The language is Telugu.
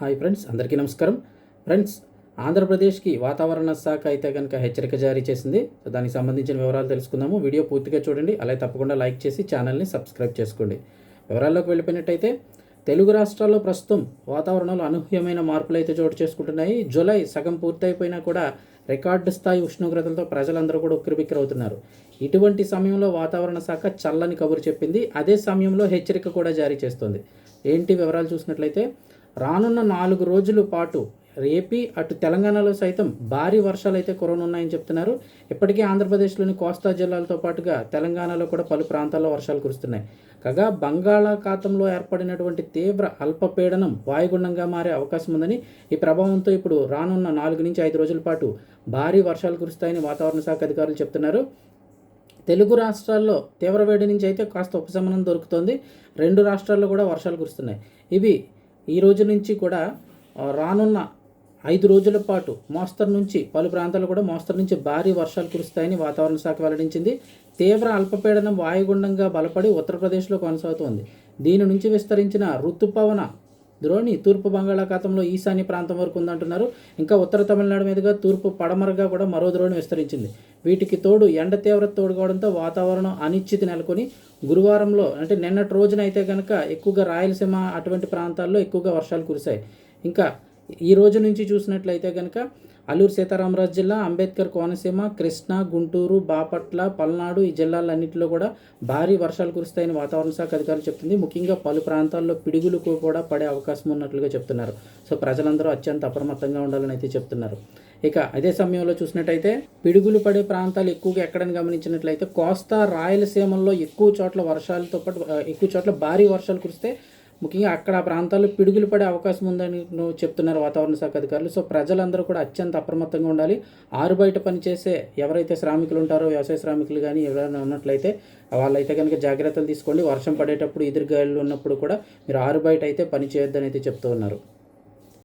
హాయ్ ఫ్రెండ్స్ అందరికీ నమస్కారం. ఫ్రెండ్స్ ఆంధ్రప్రదేశ్కి వాతావరణ శాఖ అయితే కనుక హెచ్చరిక జారీ చేసింది. సో దానికి సంబంధించిన వివరాలు తెలుసుకుందాము. వీడియో పూర్తిగా చూడండి. అలాగే తప్పకుండా లైక్ చేసి ఛానల్ని సబ్స్క్రైబ్ చేసుకోండి. వివరాల్లోకి వెళ్ళిపోయినట్టయితే తెలుగు రాష్ట్రాల్లో ప్రస్తుతం వాతావరణంలో అనూహ్యమైన మార్పులు అయితే చోటు చేసుకుంటున్నాయి. జూలై సగం పూర్తయిపోయినా కూడా రికార్డు స్థాయి ఉష్ణోగ్రతలతో ప్రజలందరూ కూడా ఉక్కిరిబిక్కిరవుతున్నారు. ఇటువంటి సమయంలో వాతావరణ శాఖ చల్లని కబురు చెప్పింది. అదే సమయంలో హెచ్చరిక కూడా జారీ చేస్తుంది. ఏంటి వివరాలు చూసినట్లయితే రానున్న నాలుగు రోజుల పాటు ఏపీ అటు తెలంగాణలో సైతం భారీ వర్షాలు అయితే కురనున్నాయని చెప్తున్నారు. ఇప్పటికే ఆంధ్రప్రదేశ్లోని కోస్తా జిల్లాలతో పాటుగా తెలంగాణలో కూడా పలు ప్రాంతాల్లో వర్షాలు కురుస్తున్నాయి. కాగా బంగాళాఖాతంలో ఏర్పడినటువంటి తీవ్ర అల్పపీడనం వాయుగుండంగా మారే అవకాశం ఉందని ఈ ప్రభావంతో ఇప్పుడు రానున్న నాలుగు నుంచి ఐదు రోజుల పాటు భారీ వర్షాలు కురుస్తాయని వాతావరణ శాఖ అధికారులు చెప్తున్నారు. తెలుగు రాష్ట్రాల్లో తీవ్ర వేడి నుంచి అయితే కాస్త ఉపశమనం దొరుకుతోంది. రెండు రాష్ట్రాల్లో కూడా వర్షాలు కురుస్తున్నాయి. ఇవి ఈ రోజు నుంచి కూడా రానున్న ఐదు రోజుల పాటు మోస్తరు నుంచి పలు ప్రాంతాల్లో కూడా మోస్తరు నుంచి భారీ వర్షాలు కురుస్తాయని వాతావరణ శాఖ వెల్లడించింది. తీవ్ర అల్పపీడనం వాయుగుండంగా బలపడి ఉత్తరప్రదేశ్లో కొనసాగుతోంది. దీని నుంచి విస్తరించిన ఋతుపవన ద్రోణి తూర్పు బంగాళాఖాతంలో ఈశాన్య ప్రాంతం వరకు ఉందంటున్నారు. ఇంకా ఉత్తర తమిళనాడు మీదుగా తూర్పు పడమరగా కూడా మరో ద్రోణి విస్తరించింది. వీటికి తోడు ఎండ తీవ్రత తోడుకోవడంతో వాతావరణం అనిశ్చితి నెలకొని గురువారంలో అంటే నిన్నటి రోజున అయితే కనుక ఎక్కువగా రాయలసీమ అటువంటి ప్రాంతాల్లో ఎక్కువగా వర్షాలు కురిశాయి. ఇంకా ఈ రోజు నుంచి చూసినట్లయితే కనుక అల్లూరు సీతారామరాజు జిల్లా అంబేద్కర్ కోనసీమ కృష్ణా గుంటూరు బాపట్ల పల్నాడు ఈ జిల్లాలన్నింటిలో కూడా భారీ వర్షాలు కురుస్తాయని వాతావరణ శాఖ అధికారులు చెప్తుంది. ముఖ్యంగా పలు ప్రాంతాల్లో పిడుగులు కూడా పడే అవకాశం ఉన్నట్లుగా చెప్తున్నారు. సో ప్రజలందరూ అత్యంత అప్రమత్తంగా ఉండాలని అయితే చెప్తున్నారు. ఇక అదే సమయంలో చూసినట్టయితే పిడుగులు పడే ప్రాంతాలు ఎక్కువగా ఎక్కడని గమనించినట్లయితే కోస్తా రాయలసీమల్లో ఎక్కువ చోట్ల వర్షాలతో పాటు ఎక్కువ చోట్ల భారీ వర్షాలు కురిస్తే ముఖ్యంగా అక్కడ ఆ ప్రాంతాల్లో పిడుగులు పడే అవకాశం ఉందని చెప్తున్నారు వాతావరణ శాఖ అధికారులు. సో ప్రజలందరూ కూడా అత్యంత అప్రమత్తంగా ఉండాలి. ఆరు బయట పనిచేసే ఎవరైతే శ్రామికులు ఉంటారో వ్యవసాయ శ్రామికులు కానీ ఎవరైనా ఉన్నట్లయితే వాళ్ళైతే కనుక జాగ్రత్తలు తీసుకోండి. వర్షం పడేటప్పుడు ఎదురుగాయలు ఉన్నప్పుడు కూడా మీరు ఆరు బయట అయితే పని చేయొద్దని అయితే చెప్తూ ఉన్నారు.